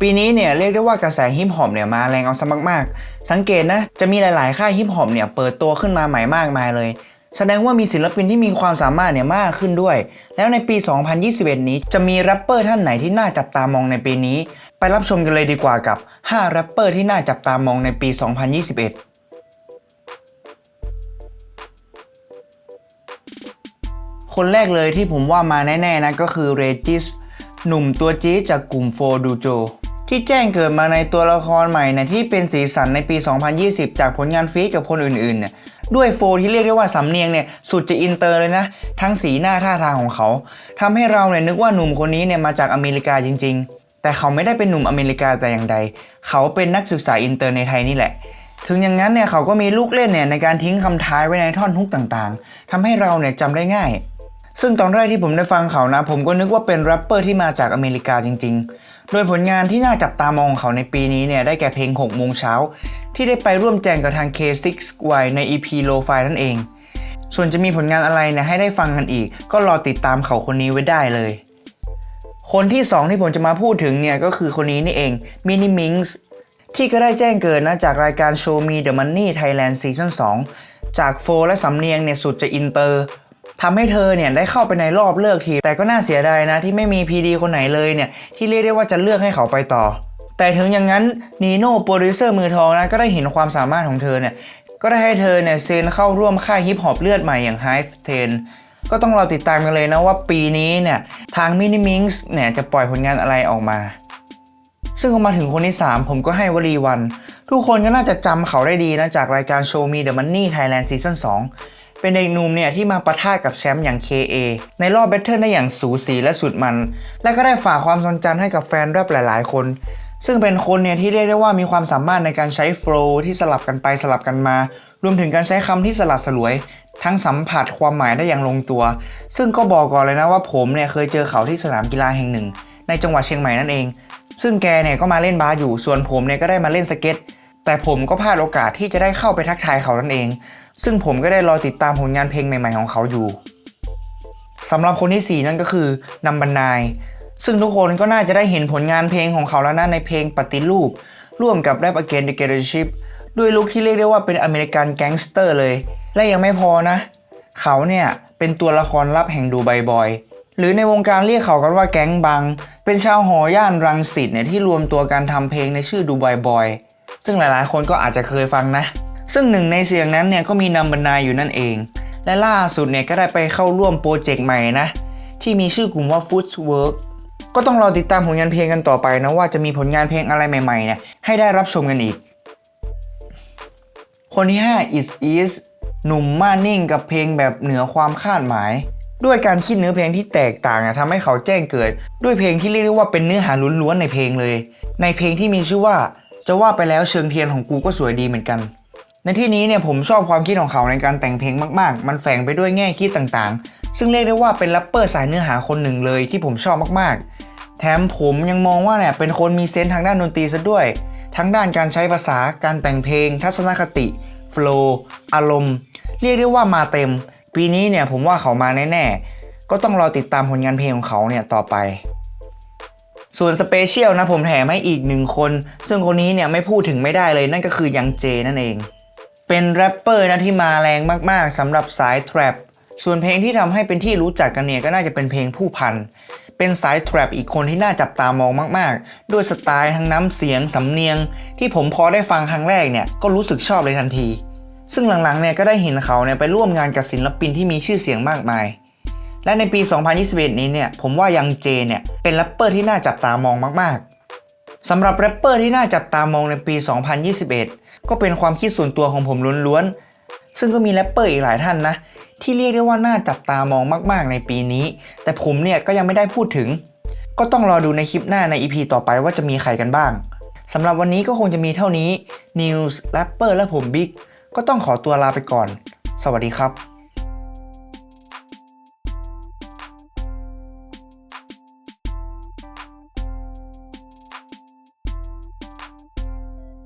ปีนี้เนี่ยเรียกได้ว่ากระแสฮิปฮอปเนี่ยมาแรงเอาซะมากๆ สังเกตนะจะมีหลายๆ ค่ายฮิปฮอปเนี่ยเปิดตัวขึ้นมาใหม่มากมายเลย แสดงว่ามีศิลปินที่มีความสามารถเนี่ยมากขึ้นด้วย แล้วในปี 2021 นี้จะมีแรปเปอร์ท่านไหนที่น่าจับตามองในปีนี้ ไปรับชมกันเลยดีกว่ากับ 5 แรปเปอร์ที่น่าจับตามองในปี 2021คนแรกเลยที่ผมว่ามาแน่ๆนะก็คือเรจิส หนุ่มตัวจี๊ดจากกลุ่มโฟดูโจที่แจ้งเกิดมาในตัวละครใหม่เนี่ยที่เป็นสีสันในปี 2020 จากผลงานฟีกับคนอื่นๆเนี่ยด้วยโฟที่เรียกได้ว่าสำเนียงเนี่ยสุดจะอินเตอร์เลยนะ ทั้งสีหน้าท่าทางของเขาทำให้เราเนี่ยนึกว่าหนุ่มคนนี้เนี่ยมาจากอเมริกาจริง ๆ แต่เขาไม่ได้เป็นหนุ่มอเมริกาแต่อย่างใด เขาเป็นนักศึกษาอินเตอร์ในไทยนี่แหละ ถึงอย่างนั้นเนี่ยเขาก็มีลูกเล่นเนี่ยในการทิ้งคำท้ายไว้ในท่อนฮุกต่างๆทำให้เราเนี่ยจำได้ง่าย ซึ่งตอนแรกที่ผมได้ฟังเขานะ ผมก็นึกว่าเป็นแรปเปอร์ที่มาจากอเมริกาจริง ๆ โดยผลงานที่น่าจับตามองของเขาในปีนี้เนี่ยได้แก่เพลง 6 โมงเช้า ที่ได้ไปร่วมแจงกับทาง K6Y ใน EP Low Fi นั่นเอง ส่วนจะมีผลงานอะไรเนี่ยให้ได้ฟังกันอีก ก็รอติดตามเขาคนนี้ไว้ได้เลย คนที่ 2 ที่ผมจะมาพูดถึงเนี่ยก็คือคนนี้นี่เอง Mini Minx ที่ก็ได้แจ้งเกิดนะจากรายการ Show Me the Money Thailand Season 2 จากโฟและสำเนียงเนี่ยสุดจะอินเตอร์ ทำให้เธอเนี่ยได้เข้าไปในรอบเลือกทีมแต่ก็น่าเสียดายนะที่ไม่มี PD คนไหนเลยเนี่ยที่เรียกได้ว่าจะเลือกให้เขาไปต่อ แต่ถึงอย่างนั้นนีโน่โปรดิวเซอร์มือทองนะก็ได้เห็นความสามารถของเธอเนี่ยก็ได้ให้เธอเนี่ยเซ็นเข้าร่วมค่ายฮิปฮอปเลือดใหม่อย่าง Hive 10 ก็ต้องรอติดตามกันเลยนะว่าปีนี้เนี่ยทาง Mini Minx เนี่ยจะปล่อยผลงานอะไรออกมา ซึ่งมาถึงคนที่ 3 ผมก็ให้วลีวัน ทุกคนก็น่าจะจำเขาได้ดีนะจากรายการ Show Me the Money Thailand Season 2 เป็นเด็กหนุ่มเนี่ยที่มาปะทะกับแชมป์อย่าง KA ในรอบแบทเทิลได้อย่างสูสีและสุดมัน และก็ได้ฝากความสนใจให้กับแฟนแรปหลาย ๆ คน ซึ่งเป็นคนเนี่ยที่เรียกได้ว่ามีความสามารถในการใช้โฟล์ที่สลับกันไปสลับกันมา รวมถึงการใช้คำที่สลัดสลวย ทั้งสัมผัสความหมายได้อย่างลงตัว ซึ่งก็บอกก่อนเลยนะว่าผมเนี่ยเคยเจอเขาที่สนามกีฬาแห่งหนึ่ง ในจังหวัดเชียงใหม่นั่นเอง ซึ่งแกเนี่ยก็มาเล่นบาสอยู่ ส่วนผมเนี่ยก็ได้มาเล่นสเก็ตแต่ผมก็พลาดโอกาสที่จะได้เข้าไปทักทายเขานั่นเอง ซึ่งผมก็ได้รอติดตามผลงานเพลงใหม่ๆของเขาอยู่สำหรับคนที่ 4 นั่นก็คือนัมบันนาย ซึ่งทุกคนก็น่าจะได้เห็นผลงานเพลงของเขาแล้วนะในเพลงปฏิรูป ร่วมกับ Rap Again the g a t s h i p ด้วยลุคที่เรียกได้ว่าเป็นอเมริกันแก๊งสเตอร์เลย และยังไม่พอนะ เขาเนี่ยเป็นตัวละครลับแห่งดูไบบอย หรือในวงการเรียกเขากันว่าแก๊งบัง เป็นชาวหอย่านรังสิตเนี่ยที่รวมตัวกันทำเพลงในชื่อดูไบบอย ซึ่งหลายๆ คนก็อาจจะเคยฟังนะ ซึ่งหนึ่งในเสียงนั้นเนี่ยก็มีนัมบันนายอยู่นั่นเอง และล่าสุดเนี่ยก็ได้ไปเข้าร่วมโปรเจกต์ใหม่นะ ที่มีชื่อกลุ่มว่า Footwork ก็ต้องรอติดตามผลงานเพลงกันต่อไปนะว่าจะมีผลงานเพลงอะไรใหม่ๆเนี่ยให้ได้รับชมกันอีก คนที่ 5 is is หนุ่มม่านิ่งกับเพลงแบบเหนือความคาดหมาย ด้วยการคิดเนื้อเพลงที่แตกต่างนะทำให้เขาแจ้งเกิด ด้วยเพลงที่เรียกได้ว่าเป็นเนื้อหาล้วนๆในเพลงเลย ในเพลงที่มีชื่อว่า จะว่าไปแล้วเชิงเทียนของกูก็สวยดีเหมือนกัน ในที่นี้เนี่ยผมชอบความคิดของเขาในการแต่งเพลงมากๆ มันแฝงไปด้วยแง่คิดต่างๆ ซึ่งเรียกได้ว่าเป็นแรปเปอร์สายเนื้อหาคนหนึ่งเลยที่ผมชอบมากๆ แถมผมยังมองว่าเนี่ยเป็นคนมีเซนส์ทางด้านดนตรีซะด้วย ทั้งด้านการใช้ภาษา การแต่งเพลง ทัศนคติ โฟล์อารมณ์ เรียกได้ว่ามาเต็ม ปีนี้เนี่ยผมว่าเขามาแน่ๆ ก็ต้องรอติดตามผลงานเพลงของเขาเนี่ยต่อไป ส่วนสเปเชียลนะผมแถมให้อีกหนึ่งคน ซึ่งคนนี้เนี่ยไม่พูดถึงไม่ได้เลยนั่นก็คือยังเจนั่นเอง เป็นแรปเปอร์นะที่มาแรงมากๆสำหรับสายแทร็ปส่วนเพลงที่ทำให้เป็นที่รู้จักกันเนี่ยก็น่าจะเป็นเพลงผู้พัน เป็นสายแทร็ปอีกคนที่น่าจับตามองมากๆ ด้วยสไตล์ทั้งน้ำเสียงสำเนียง ที่ผมพอได้ฟังครั้งแรกเนี่ยก็รู้สึกชอบเลยทันที ซึ่งหลังๆเนี่ยก็ได้เห็นเขาเนี่ยไปร่วมงานกับศิลปินที่มีชื่อเสียงมากมาย และในปี 2021 นี้เนี่ยผมว่ายังเจเนี่ยเป็นแรปเปอร์ที่น่าจับตามองมากๆสำหรับแรปเปอร์ที่น่าจับตามองในปี 2021 ก็เป็นความคิดส่วนตัวของผมล้วนๆ ซึ่งก็มีแรปเปอร์อีกหลายท่านนะ ที่เรียกได้ว่าน่าจับตามองมากๆในปีนี้ แต่ผมเนี่ยก็ยังไม่ได้พูดถึง ก็ต้องรอดูในคลิปหน้าใน EP ต่อไปว่าจะมีใครกันบ้างสำหรับวันนี้ก็คงจะมีเท่านี้ News แรปเปอร์และผมบิ๊กก็ต้องขอตัวลาไปก่อน สวัสดีครับ